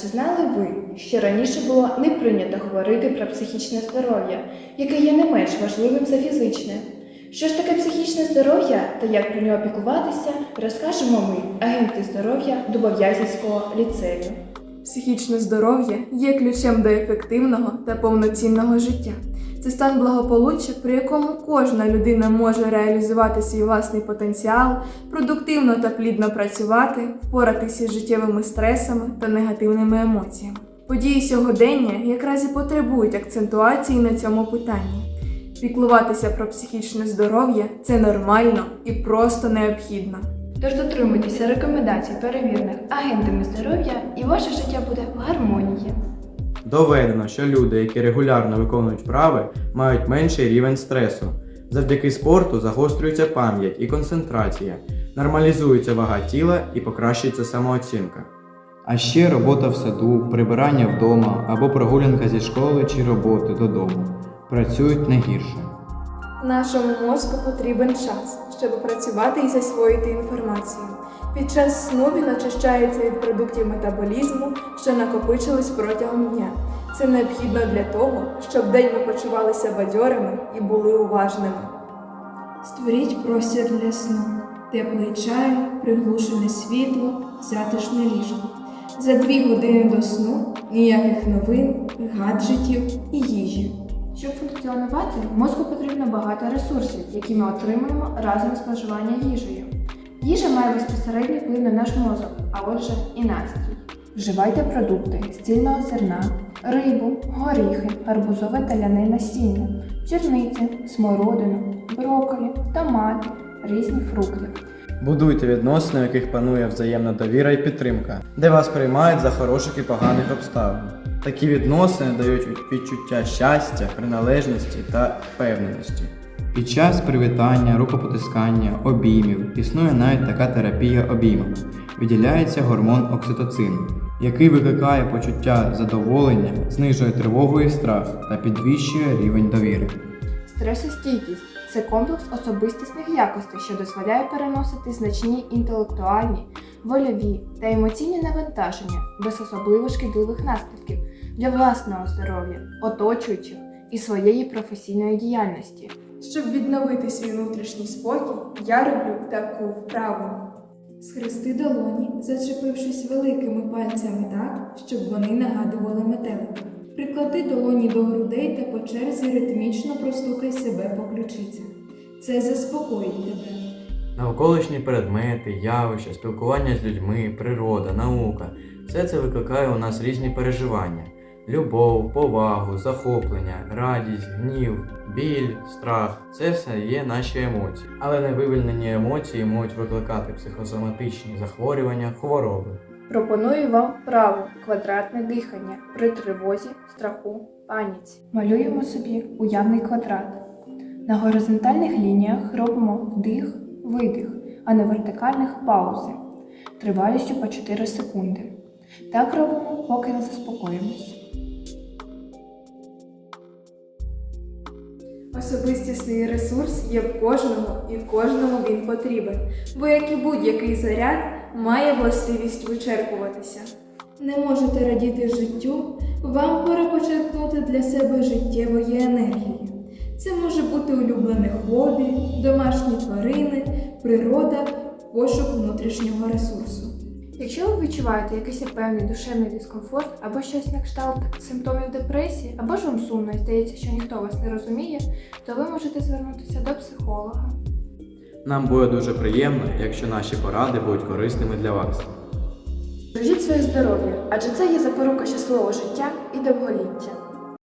Чи знали ви, що раніше було не прийнято говорити про психічне здоров'я, яке є не менш важливим за фізичне? Що ж таке психічне здоров'я та як про нього піклуватися, розкажемо ми, агенти здоров'я Дубов'язівського ліцею. Психічне здоров'я є ключем до ефективного та повноцінного життя. Це стан благополуччя, при якому кожна людина може реалізувати свій власний потенціал, продуктивно та плідно працювати, впоратися з життєвими стресами та негативними емоціями. Події сьогодення якраз і потребують акцентуації на цьому питанні. Піклуватися про психічне здоров'я це нормально і просто необхідно. Тож дотримуйтеся рекомендацій перевірених агентами здоров'я, і ваше життя буде в гармонії. Доведено, що люди, які регулярно виконують вправи, мають менший рівень стресу. Завдяки спорту загострюється пам'ять і концентрація, нормалізується вага тіла і покращується самооцінка. А ще робота в саду, прибирання вдома або прогулянка зі школи чи роботи додому працюють не гірше. Нашому мозку потрібен час, щоб працювати і засвоїти інформацію. Під час сну він очищається від продуктів метаболізму, що накопичились протягом дня. Це необхідно для того, щоб день ми почувалися бадьорими і були уважними. Створіть простір для сну, теплий чай, приглушене світло, затишне ліжко. За дві години до сну ніяких новин, гаджетів і їжі. Щоб функціонувати, мозку потрібно багато ресурсів, які ми отримуємо разом з споживанням їжею. Їжа має безпосередній вплив на наш мозок, а отже і настрій. Вживайте продукти з цільного зерна, рибу, горіхи, гарбузове та ляне насіння, черниці, смородину, брокколі, томати, різні фрукти. Будуйте відносини, в яких панує взаємна довіра і підтримка, де вас приймають за хороших і поганих обставин. Такі відносини дають відчуття щастя, приналежності та впевненості. Під час привітання, рукопотискання, обіймів існує навіть така терапія обіймами. Виділяється гормон окситоцин, який викликає почуття задоволення, знижує тривогу і страх та підвищує рівень довіри. Стресостійкість це комплекс особистісних якостей, що дозволяє переносити значні інтелектуальні, вольові та емоційні навантаження без особливо шкідливих наслідків для власного здоров'я, оточуючих і своєї професійної діяльності. Щоб відновити свій внутрішній спокій, я роблю таку вправу. Схрести долоні, зачепившись великими пальцями так, щоб вони нагадували метелика. Приклади долоні до грудей та по черзі ритмічно простукай себе по ключицях. Це заспокоїть тебе. Навколишні предмети, явища, спілкування з людьми, природа, наука все це викликає у нас різні переживання: любов, повагу, захоплення, радість, гнів, біль, страх це все є наші емоції. Але невивільнені емоції можуть викликати психосоматичні захворювання, хвороби. Пропоную вам вправу квадратне дихання при тривозі, страху, паніці. Малюємо собі уявний квадрат. На горизонтальних лініях робимо вдих, видих, а на вертикальних паузи тривалістю по 4 секунди. Так робимо, поки не заспокоїмось. Особистісний ресурс є в кожному і кожному він потрібен, бо як і будь-який заряд має властивість вичерпуватися. Не можете радіти життю, вам пора почерпнути для себе життєвої енергії. Це може бути улюблене хобі, домашні тварини, природа, пошук внутрішнього ресурсу. Якщо ви відчуваєте якийсь певний душевний дискомфорт або щось на кшталт симптомів депресії, або ж вам сумно і здається, що ніхто вас не розуміє, то ви можете звернутися до психолога. Нам буде дуже приємно, якщо наші поради будуть корисними для вас. Бережіть своє здоров'я, адже це є запорука щасливого життя і довголіття.